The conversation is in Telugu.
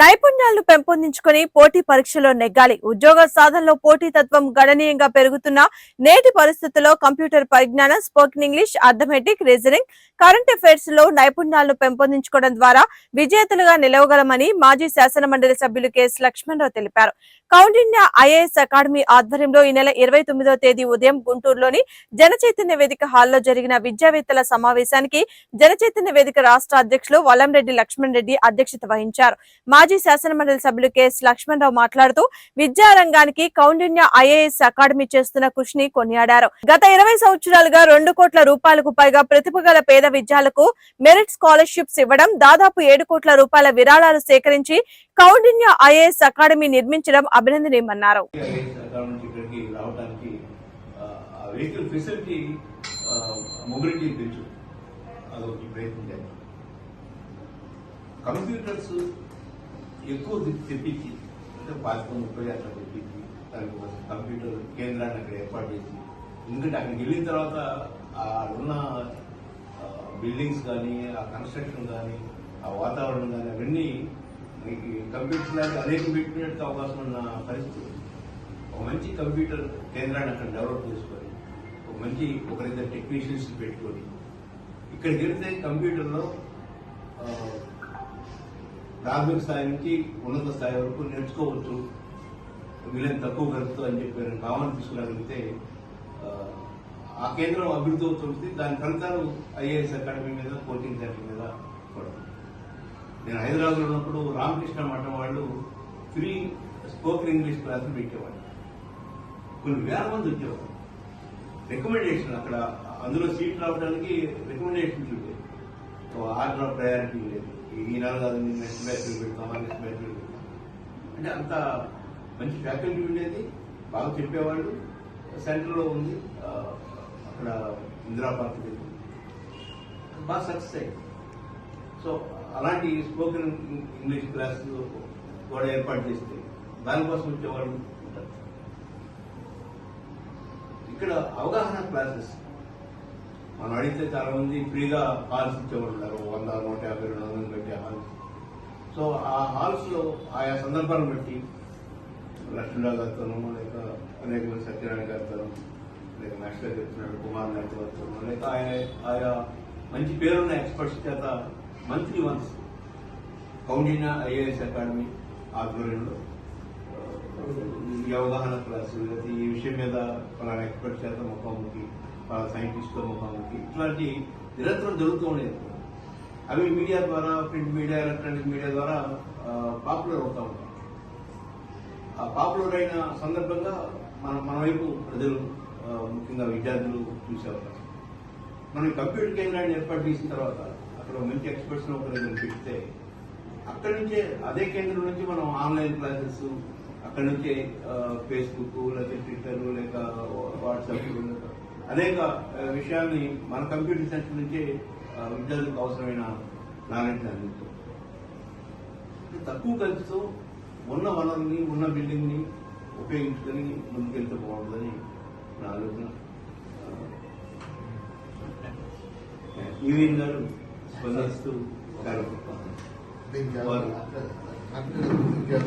నైపుణ్యాలను పెంపొందించుకొని పోటీ పరీక్షలో నెగ్గాలి. ఉద్యోగ సాధనలో పోటీ తత్వం గణనీయంగా పెరుగుతున్న నేటి పరిస్థితుల్లో కంప్యూటర్ పరిజ్ఞానం spoken English arithmetic reasoning current అఫైర్స్లో నైపుణ్యాలను పెంపొందించుకోవడం ద్వారా విజేతలుగా నిలవగలమని మాజీ శాసన మండలి సభ్యులు కెఎస్ లక్ష్మణరావు తెలిపారు. కౌండిన్య ఐఏఎస్ అకాడమీ ఆధ్వర్యంలో ఈ నెల ఇరవై తొమ్మిదో తేదీ ఉదయం గుంటూరులోని జనచైతన్య వేదిక హాల్లో జరిగిన విద్యావేత్తల సమావేశానికి జనచైతన్య వేదిక రాష్ట్ర అధ్యక్షులు వల్లంరెడ్డి లక్ష్మణ్ రెడ్డి అధ్యక్షత వహించారు. మాజీ శాసనమండలి సభ్యులు కెఎస్ లక్ష్మణరావు మాట్లాడుతూ విద్యారంగానికి కౌండిన్య ఐఏఎస్ అకాడమీ చేస్తున్న కృషిని కొనియాడారు. గత ఇరవై సంవత్సరాలుగా రెండు కోట్ల రూపాయలకు పైగా ప్రతిభ గల పేద విద్యార్థులకు మెరిట్ స్కాలర్షిప్స్ ఇవ్వడం దాదాపు ఏడు కోట్ల రూపాయల విరాళాలు సేకరించి కౌండిన్య ఐఏఎస్ అకాడమీ నిర్మించడం అభినందనీయమన్నారు. వెహికల్ ఫెసిలిటీ మొబిలిటీ పెంచు అదొకటి ప్రయత్నం చేద్దాం కంప్యూటర్స్ ఎక్కువ తెప్పించి అంటే పాతిక ముప్పై అట్లా తెప్పించి దానికి ఒక కంప్యూటర్ కేంద్రాన్ని అక్కడ ఏర్పాటు చేసి ఎందుకంటే అక్కడికి వెళ్ళిన తర్వాత ఉన్న బిల్డింగ్స్ కానీ ఆ కన్స్ట్రక్షన్ కానీ ఆ వాతావరణం కానీ అవన్నీ మనకి కంప్యూటర్ లాంటి అనేక పెట్టినట్టు అవకాశం ఉన్న పరిస్థితి ఒక మంచి కంప్యూటర్ కేంద్రాన్ని అక్కడ డెవలప్ చేసుకొని ఒక మంచి ఒకరిద్దరు టెక్నీషియన్స్ పెట్టుకొని ఇక్కడ వెళ్తే కంప్యూటర్లో ప్రాథమిక స్థాయి నుంచి ఉన్నత స్థాయి వరకు నేర్చుకోవచ్చు. వీళ్ళని తక్కువ ఖర్చుతో అని చెప్పి నేను భావన తీసుకురాగలిగితే ఆ, ఆ కేంద్రం అభివృద్ధి అవుతుంది. దాని ఫలితాలు ఐఏఎస్ అకాడమీ మీద కోచింగ్ సెంటర్ మీద పడతాయి. నేను హైదరాబాద్లో ఉన్నప్పుడు రామకృష్ణ మఠం వాళ్ళు ఫ్రీ స్పోకెన్ ఇంగ్లీష్ క్లాసులు పెట్టేవాళ్ళు. కొన్ని వేల మంది వచ్చేవారు రికమెండేషన్ అక్కడ అందులో సీట్ రావడానికి రికమెండేషన్స్ ఉండేవి ఆర్డర్ ఆఫ్ ప్రయారిటీ లేదు. ఈ నెల కాదు నేను నెక్స్ట్ బ్యాచ్ నెక్స్ట్ బ్యాచ్ అంటే అంత మంచి ఫ్యాకల్టీ ఉండేది బాగా చెప్పేవాళ్ళు. సెంటర్లో ఉంది అక్కడ ఇందిరా పార్క్ బాగా సక్సెస్ అయ్యింది సో అలాంటి స్పోకెన్ ఇంగ్లీష్ క్లాస్ కూడా ఏర్పాటు చేస్తే దానికోసం వచ్చేవాళ్ళు ఉంటారు. ఇక్కడ అవగాహన క్లాసెస్ మనం అడిగితే చాలా మంది ఫ్రీగా హాల్స్ ఇచ్చేవాళ్ళు ఉన్నారు వంద నూట యాభై రెండు వందలు పెట్టే హాల్స్. సో ఆ హాల్స్లో ఆయా సందర్భాలను బట్టి లక్ష్మీరావు గారితోనూ లేక అనేక మంది సత్యనారాయణ గారితోనూ లేక మాస్టర్ చెప్తున్నాడు కుమార్ నాయుడు గారితోనూ లేక ఆయన ఆయా మంచి పేరున్న ఎక్స్పర్ట్స్ చేత monthly once Kaundinya IAS academy ఆధ్వర్యంలో ఈ అవగాహన క్లాసు ఈ విషయం మీద ఫలానా ఎక్స్పర్ట్ చేత ముఖాముఖి సైంటిస్ట్ ముఖాముఖి. ఇట్లాంటి నిరంతరం జరుగుతూ ఉండేది అవి మీడియా ద్వారా ప్రింట్ మీడియా ఎలక్ట్రానిక్ మీడియా ద్వారా పాపులర్ అవుతూ ఉంటాం ఆ పాపులర్ అయిన సందర్భంగా మన మన వైపు ప్రజలు ముఖ్యంగా విద్యార్థులు చూసే అవకాశం. మనం కంప్యూటర్ కేంద్రాన్ని ఏర్పాటు చేసిన తర్వాత అక్కడ మంచి ఎక్స్పర్ట్స్ ఒకరిని పెడితే అక్కడి నుంచే అదే కేంద్రం నుంచి మనం ఆన్లైన్ క్లాసెస్ అక్కడి నుంచే ఫేస్బుక్ లేకపోతే ట్విట్టర్ లేక వాట్సాప్ అనేక విషయాల్ని మన కంప్యూటర్ సెంటర్ నుంచే విద్యార్థులకు అవసరమైన నాలెడ్జ్ అందిస్తాం తక్కువ ఖర్చుతో ఉన్న వనరుని ఉన్న బిల్డింగ్ని ఉపయోగించుకొని ముందుకెళ్తే బాగుంటుందని నా ఆలోచన. ఈవీన్ గారు స్పందిస్తూ కార్యక్రమం